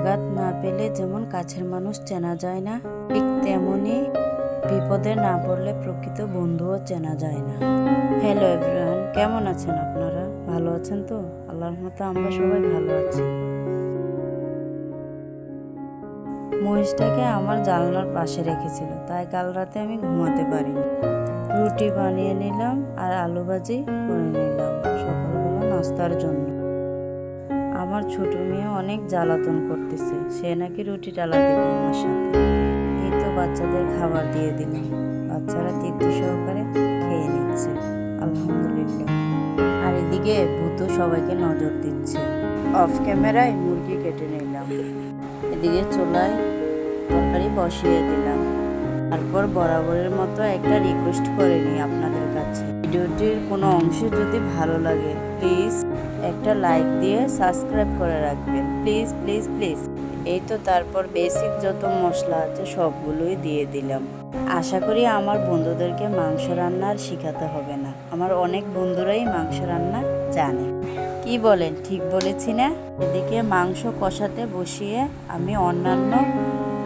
আঘাত না পেলে যেমন কাছের মানুষ চেনা যায় না, ঠিক তেমনি বিপদে না পড়লে প্রকৃত বন্ধুও চেনা যায় না। হ্যালো এভরিওয়ান কেমন আছেন আপনারা? ভালো আছেন তো? আল্লাহর মতো আমরা সবাই ভালো আছি। মহিষটাকে আমার জানলার পাশে রেখেছিল, তাই কাল রাতে আমি ঘুমাতে পারিনি। রুটি বানিয়ে নিলাম আর আলু ভাজি করে নিলাম, সকালবেলা নাস্তার জন্য। আমার ছোট মেয়ে অনেক জ্বালাতন করতেছে। সে নাকি রুটি টালা দিবে আমার সাথে। এই তো বাচ্চাদের খাবার দিয়ে দিলাম। বাচ্চারা তৃপ্তি সহকারে খেয়ে নিচ্ছে। আলহামদুলিল্লাহ। আর এদিকে ভূতু সবাইকে নজর দিচ্ছে। অফ ক্যামেরায় মুরগি কেটে নিলাম। এদিকে চুলায় তরকারি বসিয়ে দিলাম। তারপর বরাবরের মতো একটা রিকোয়েস্ট করে নিই আপনাদের কাছে। ভিডিওটির কোনো অংশ যদি ভালো লাগে প্লিজ একটা লাইক দিয়ে সাবস্ক্রাইব করে রাখবেন। প্লিজ প্লিজ প্লিজ এই তো তারপর বেসিক যত মশলা আছে সবগুলোই দিয়ে দিলাম। আশা করি আমার বন্ধুদেরকে মাংস রান্নার শেখাতে হবে না। আমার অনেক বন্ধুরাই মাংস রান্না জানে। কি বলেন? ঠিক বলেছি না? এদিকে মাংস কষাতে বসিয়ে আমি অন্যান্য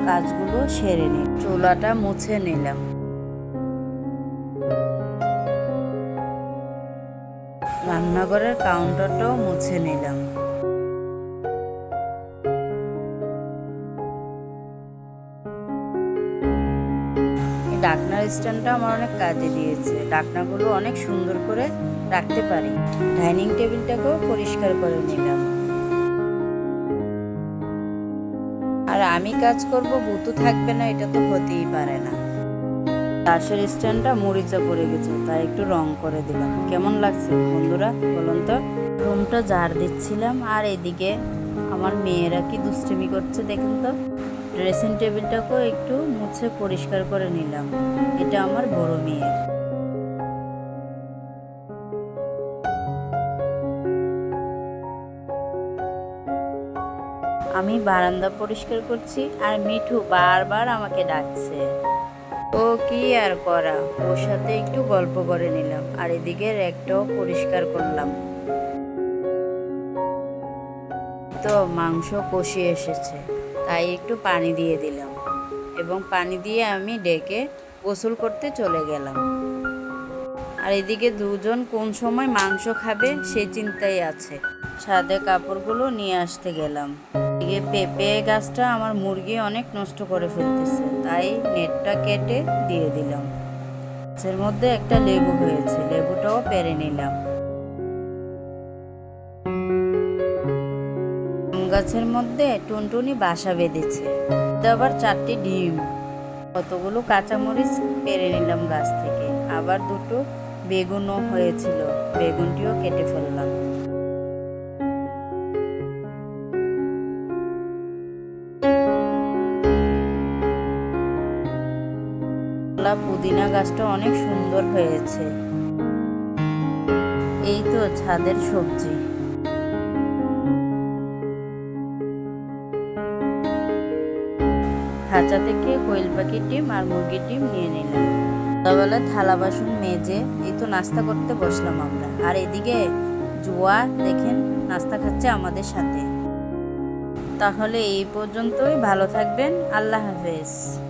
কাজগুলো সেরে নিই। চুলাটা মুছে নিলাম। রান্নাঘরের কাউন্টারটাও মুছে নিলাম। ডাকনার স্ট্যান্ডটা আমার অনেক কাজে দিয়েছে। ডাকনাগুলো অনেক সুন্দর করে রাখতে পারি। ডাইনিং টেবিলটাকেও পরিষ্কার করে নিলাম। আর আমি কাজ করব বুতু থাকবে না, এটা তো হতেই পারে না। তাসের স্ট্যান্ডটা মরিচা পড়ে গেছে, তাই একটু রং করে দিলাম। কেমন লাগছে বন্ধুরা, বলুন তো? রুমটা জার দিচ্ছিলাম, আর এদিকে আমার মেয়েরা কি দুষ্টুমি করছে দেখুন তো। ড্রেসিং টেবিলটাকেও একটু মুছে পরিষ্কার করে নিলাম, এটা আমার বড় মেয়ের। আমি বারান্দা পরিষ্কার করছি, আর মিঠু বারবার আমাকে ডাকছে। ও কি আর করা? ওর সাথে একটু গল্প করে নিলাম, আর এদিকে র্যাকটাও পরিষ্কার করলাম। তো মাংস কষি এসেছে, তাই একটু পানি দিয়ে দিলাম এবং পানি দিয়ে আমি ডেকে গোসল করতে চলে গেলাম। আর এদিকে দুজন কোন সময় মাংস খাবে সেই চিন্তাই আছে, ছাদে কাপড়গুলো নিয়ে আসতে গেলাম। এদিকে পেঁপে গাছটা আমার মুরগি অনেক নষ্ট করে ফেলতেছে, তাই নেটটা কেটে দিয়ে দিলাম। গাছের মধ্যে একটা লেবু হয়েছে, লেবুটাও পেরে নিলাম। গাছের মধ্যে টুনটুনি বাসা বেঁধেছে আবার চারটি ডিম। কতগুলো কাঁচামরিচ পেরে নিলাম গাছ থেকে, আবার দুটো বেগুনও হয়েছিল, বেগুনটিও কেটে ফেললাম। পুদিনা গাছটা অনেক সুন্দর হয়েছে। এই তো ছাদের সবজি। খাঁচা থেকে কোয়েল পাখির ডিম আর মুরগির ডিম নিয়ে নিলাম। সকালবেলা থালা বাসন মেজে এই তো নাস্তা করতে বসলাম আমরা। আর এদিকে জুয়া দেখেন নাস্তা খাচ্ছে আমাদের সাথে। তাহলে এই পর্যন্তই। ভালো থাকবেন। আল্লাহ হাফেজ।